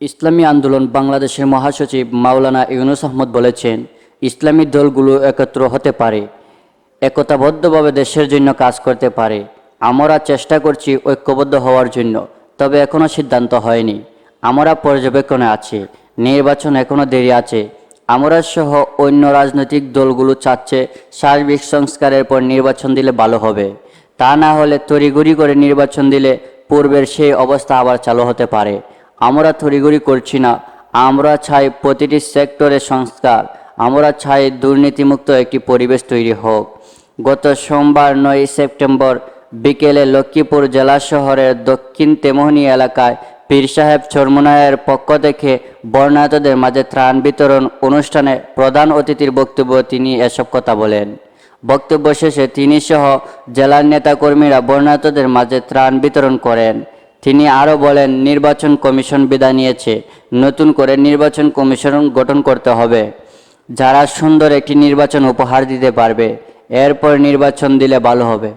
ইসলামী আন্দোলন বাংলাদেশের মহাসচিব মাওলানা ইউনুস আহমদ বলেছেন, ইসলামী দলগুলো একত্র হতে পারে, একতাবদ্ধভাবে দেশের জন্য কাজ করতে পারে। আমরা চেষ্টা করছি ঐক্যবদ্ধ হওয়ার জন্য, তবে এখনও সিদ্ধান্ত হয়নি। আমরা পর্যবেক্ষণে আছি, নির্বাচন এখনও দেরি আছে। আমরা সহ অন্য রাজনৈতিক দলগুলো চাচ্ছে সার্বিক সংস্কারের পর নির্বাচন দিলে ভালো হবে। তা না হলে তড়িঘড়ি করে নির্বাচন দিলে পূর্বের সেই অবস্থা আবার চালু হতে পারে। আমরা তড়িঘড়ি করছি না। আমরা চাই প্রতিটি সেক্টরে সংস্কার। আমরা চাই দুর্নীতিমুক্ত একটি পরিবেশ তৈরি হোক। গত সোমবার নয় সেপ্টেম্বর বিকেলে লক্ষ্মীপুর জেলা শহরের দক্ষিণ তেমোহনী এলাকায় পীর সাহেব চরমনায়ের পক্ষ থেকে বর্ণাঢ্যদের মাঝে ত্রাণ বিতরণ অনুষ্ঠানে প্রধান অতিথির বক্তব্য তিনি এসব কথা বলেন। বক্তব্য শেষে তিনি সহ জেলার নেতাকর্মীরা বর্ণাঢ্যদের মাঝে ত্রাণ বিতরণ করেন। তিনি আরও বলেন, নির্বাচন কমিশন বিদায় নিয়েছে, নতুন করে নির্বাচন কমিশন গঠন করতে হবে। যারা সুন্দর একটি নির্বাচন উপহার দিতে পারবে, এরপর নির্বাচন দিলে ভালো হবে।